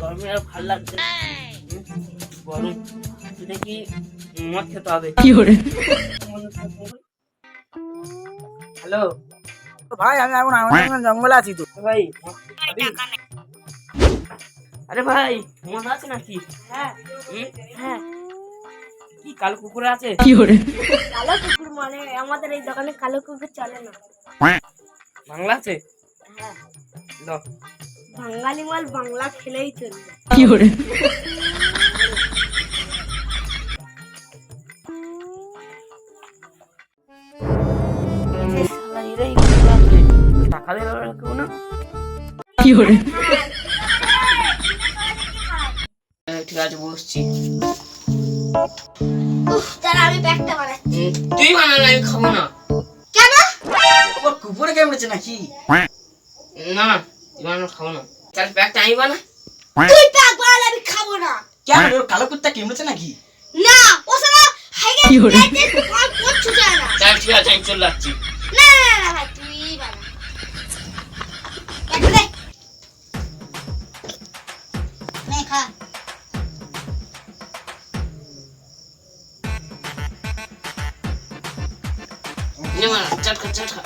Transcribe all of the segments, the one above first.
গরমে আর ভালো লাগছে গরম দেখি মদ খেতে হবে হ্যালো ভাই আমি এখন আমার জঙ্গলে আছি তো ভাই আরে ভাই মদ আছে নাকি হ্যাঁ হ্যাঁ কি? কালো কুকুর আছে কালো কুকুর মানে আমাদের এই দোকানে কালো কুকুর চলে না বাংলা আছে হ্যাঁ বাঙালি মাল বাংলা খেলেই চলবে। কুকুর আছে টাকা দেবে না ঠিক আছে বসছি। আমি বানাচ্ছি। আমি খাব না। কেন? নাকি? না। না তুই খাব না। তাহলে ব্যাগটা আমি বানা তুই ব্যাগ বানালে আমি খাব না। কেন ওর কালো কুত্তা কেমড়েছে নাকি? না ও সারা হাইগে ব্যাগে আর কিচ্ছু না। তাহলে ঠিক আছে আমি চলে যাচ্ছি। না না না, না ভাই তুই বানা ব্যাগটা নে খা। নে বানা চাট খা চাট খা।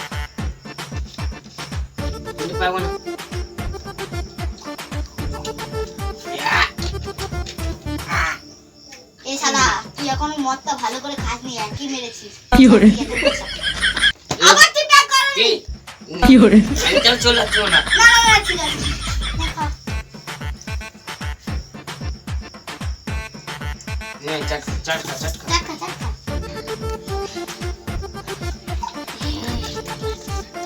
পাবো না এ তুই এখনও মদটা ভালো করে খাসনি আর কি মেরেছিস? কি? আবার তুই চলে যাচ্ছি না? না না ঠিক আছে।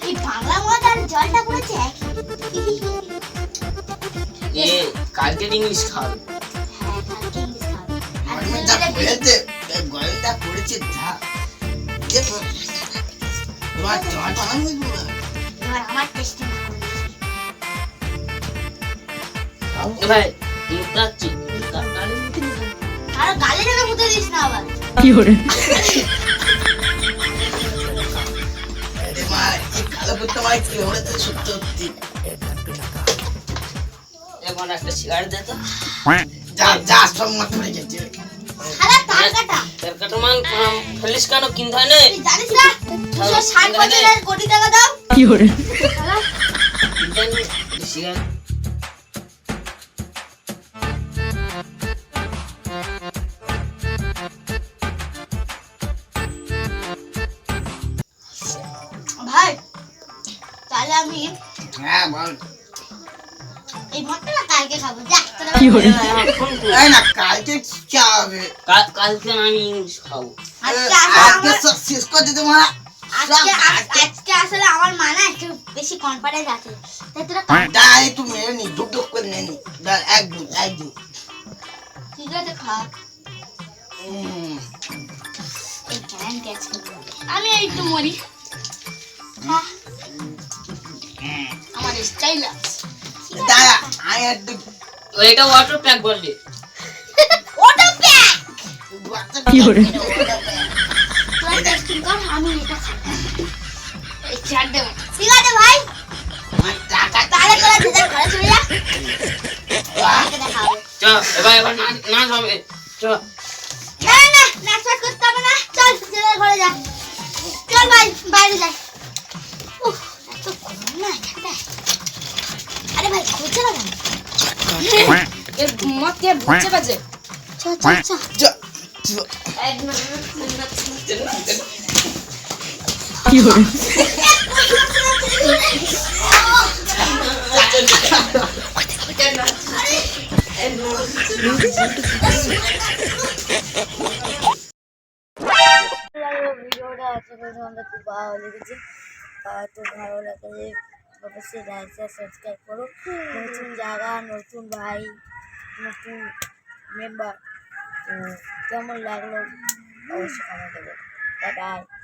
এই বাংলা মদ আর জলটা একই কালকে ইংলিশ খাওয়াবে আর গরমে তুই যা। যেটা পড়েছে এই গরমটা পড়েছে যা তোমার জলটা আমি আমার টেস্ট না। করে দিস। এ ভাই মুখটা যাচ্ছি গাড়ি মুখে নিয়ে যাব। আর গালে যেন মুতে দিস না আবার। কি করে? আরে মা এই কালো কুত্তা মাই কেমড়েছে সত্যি সত্যি? এখন একটা সিগারেট দে তো। যা যা সব মত পড়ে খালা তার কাটা তেল কাটা মাল ফেলিস কেন? কিনতে হয় না। জানিস না? দুশো ষাট বছরের কোটি টাকা দাম কি করে? খালা কিনতে না। সিগারেট ভাই তাহলে আমি হ্যাঁ বল। এই না কালকে খাব। যা কি এই না কালকে কি হবে। কালকে আমি খাব। আজকে শেষ করে দিতে মারা আজকে আসলে আমার মা একটু বেশি কনফিডেন্স আছে। তাই তোরা কাল- দা মেরে নি ডুব ডুব করে নে নি। একদম একদম ঠিক আছে খা আমি একটু মরি। আমার স্টাইল আছে। দাঁড়া আমি একটু এটা ওয়াটার প্যাক বললি? কি করে আমি এটা খাব এই ঠিক আছে ভাই তাহলে তোরা যে যার ঘরে চলে যা এবার এবার না না হবে চ না না নাচপাট করতে হবে না চল যে যার ঘরে যা চল ভাই বাইরে যাই উফ এত গরম না এখানটায় আরে ভাই খুঁজছে না কেন এর মত কে বুঝতে পারছে? চ চ চ। যা, যা। কি ভিডিওটা খুব ভালো লেগেছে সাবস্ক্রাইব করো। নতুন জায়গা নতুন ভাই নতুন মেম্বার তো কেমন লাগল? অবশ্যই কমেন্ট দেবে বাই বাই